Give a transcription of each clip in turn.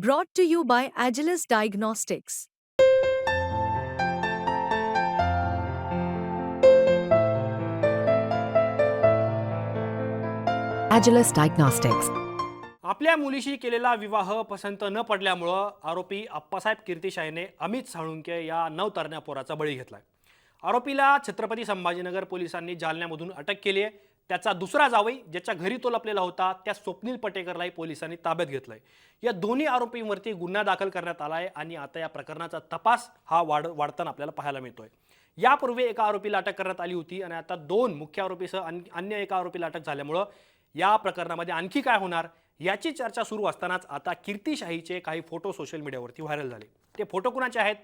Brought to you by Agilus Diagnostics. Agilus Diagnostics. आपल्या मुलीशी केलेला विवाह पसंत न पडल्यामुळं आरोपी अप्पासाहेब कीर्तिशाहीने अमित साळुंके या नवतरण्या पोराचा बळी घेतलाय आरोपीला छत्रपती संभाजीनगर पोलिसांनी जालन्यामधून अटक केली आहे त्याचा दुसरा जावई ज्याच्या घरी तो लपलेला होता त्या स्वप्नील पटेकरलाही पोलिसांनी ताब्यात घेतलंय. या दोन्ही आरोपींवरती गुन्हा दाखल करण्यात आला आहे आणि आता या प्रकरणाचा तपास हा वाढ वाढताना आपल्याला पाहायला मिळतोय. यापूर्वी एका आरोपीला अटक करण्यात आली होती आणि आता दोन मुख्य आरोपीसह अन- अन्य एका आरोपीला अटक झाल्यामुळं या प्रकरणामध्ये आणखी काय होणार याची चर्चा सुरू असतानाच आता कीर्तिशाहीचे काही फोटो सोशल मीडियावरती व्हायरल झाले. ते फोटो कुणाचे आहेत?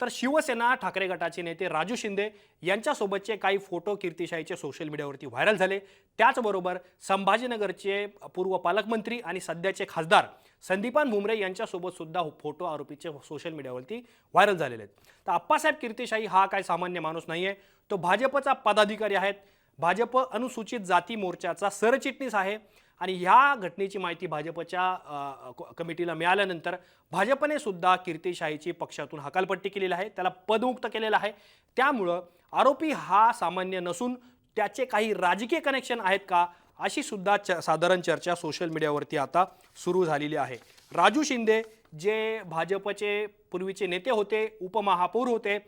तर शिवसेना ठाकरे गटाचे नेते राजू शिंदे यांच्यासोबतचे काही फोटो कीर्तिशाहीचे सोशल मीडियावरती व्हायरल झाले. त्याचबरोबर संभाजीनगरचे पूर्व पालकमंत्री आणि सध्याचे खासदार संदीपान भुमरे यांच्यासोबत सुद्धा फोटो आरोपीचे सोशल मीडियावरती व्हायरल झालेले आहेत. तर आप्पासाहेब कीर्तिशाही हा काय सामान्य माणूस नाही आहे तो भाजपचा पदाधिकारी आहेत. भाजप अनुसूचित जाती मोर्चाचा सरचिटणीस आहे आणि ह्या घटनेची माहिती भाजपच्या क- कमिटीला मिळाल्यानंतर भाजपने सुद्धा कीर्तिशाहीची पक्षातून हकालपट्टी केलेली आहे त्याला पदमुक्त केलेलं आहे. त्यामुळं आरोपी हा सामान्य नसून त्याचे काही राजकीय कनेक्शन आहेत का अशी सुद्धा च साधारण चर्चा सोशल मीडियावरती आता सुरू झालेली आहे. राजू शिंदे जे भाजपचे पूर्वीचे नेते होते उपमहापौर होते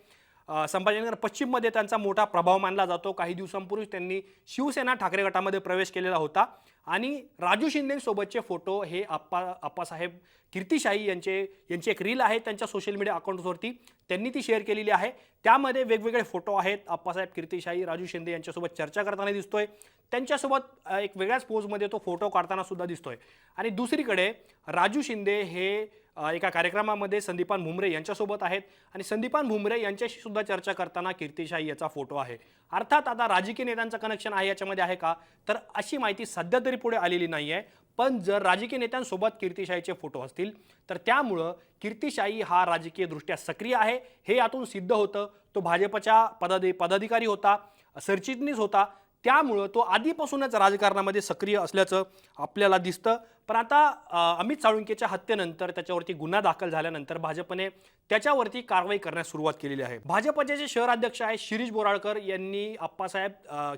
संभाजीनगर पश्चिममध्ये त्यांचा मोठा प्रभाव मानला जातो. काही दिवसांपूर्वी त्यांनी शिवसेना ठाकरे गटामध्ये प्रवेश केलेला होता. आणि राजू शिंदेसोबतचे फोटो हे आप्पा आप्पासाहेब कीर्तिशाही यांचे यांची एक रील आहे त्यांच्या सोशल मीडिया अकाउंटवरती त्यांनी ती शेअर केलेली आहे. त्यामध्ये वेगवेगळे फोटो आहेत. आप्पासाहेब कीर्तिशाही राजू शिंदे यांच्यासोबत चर्चा करताना दिसतोय. त्यांच्यासोबत एक वेगळ्याच पोजमध्ये तो फोटो काढताना सुद्धा दिसतोय. आणि दुसरीकडे राजू शिंदे हे एका कार्यक्रमामध्ये संदीपान भुमरे यांच्यासोबत आहेत. आणि संदीपान भुमरे यांच्याशी सुद्धा चर्चा करताना कीर्तिशाही याचा फोटो आहे. अर्थात आता राजकीय नेत्यांचं कनेक्शन आहे याच्यामध्ये आहे का? तर अशी माहिती सध्या तरी पुढे आलेली नाही आहे. पण जर राजकीय नेत्यांसोबत कीर्तिशाहीचे फोटो असतील तर त्यामुळं कीर्तिशाही हा राजकीयदृष्ट्या सक्रिय आहे. हे यातून सिद्ध होतं. तो भाजपच्या पदाधि पदाधिकारी होता सरचिटणीस होता. त्यामुळं तो आधीपासूनच राजकारणामध्ये सक्रिय असल्याचं आपल्याला दिसतं. पण आता अमित साळुंकेच्या हत्येनंतर त्याच्यावरती गुन्हा दाखल झाल्यानंतर भाजपने त्याच्यावरती कारवाई करण्यास सुरुवात केलेली आहे. भाजपचे जे शहराध्यक्ष आहे शिरीष बोराळकर यांनी आप्पासाहेब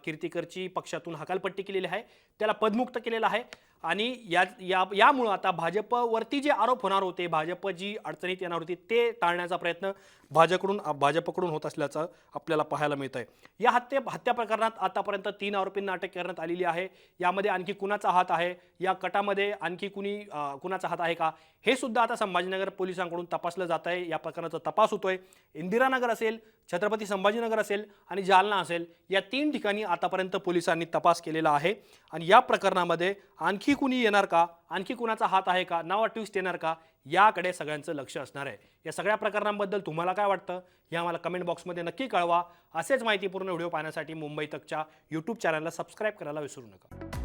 कीर्तीकरची पक्षातून हकालपट्टी केलेली आहे. त्याला पदमुक्त केलेलं आहे. आणि या या यामुळं आता भाजपवरती जे आरोप होणार होते भाजप जी अडचणीत येणार होती ते टाळण्याचा प्रयत्न भाजपकडून भाजपकडून होत असल्याचं आपल्याला पाहायला मिळत आहे या हत्ये हत्या प्रकरणात आतापर्यंत तीन आरोपींना अटक करण्यात आलेली आहे. यामध्ये आणखी कुणाचा हात आहे? या कटामध्ये आणखी कुणी कुणाचा हात आहे का? हे सुद्धा आता संभाजीनगर पोलिसांकडून तपासलं जात आहे. या प्रकरणाचा तपास होतोय. इंदिरानगर असेल छत्रपती संभाजीनगर असेल आणि जालना असेल या तीन ठिकाणी आतापर्यंत पोलिसांनी तपास केलेला आहे. आणि या प्रकरणामध्ये आणखी कुणी येणार का? आणखी कुणाचा हात आहे का? नावा ट्विस्ट येणार का? याकडे सगळ्यांचं लक्ष असणार आहे. या सगळ्या प्रकरणांबद्दल तुम्हाला काय वाटतं? हे आम्हाला कमेंट बॉक्समध्ये नक्की कळवा. असेच माहितीपूर्ण व्हिडिओ पाहण्यासाठी मुंबई तकच्या यूट्यूब चॅनलला सबस्क्राईब करायला विसरू नका.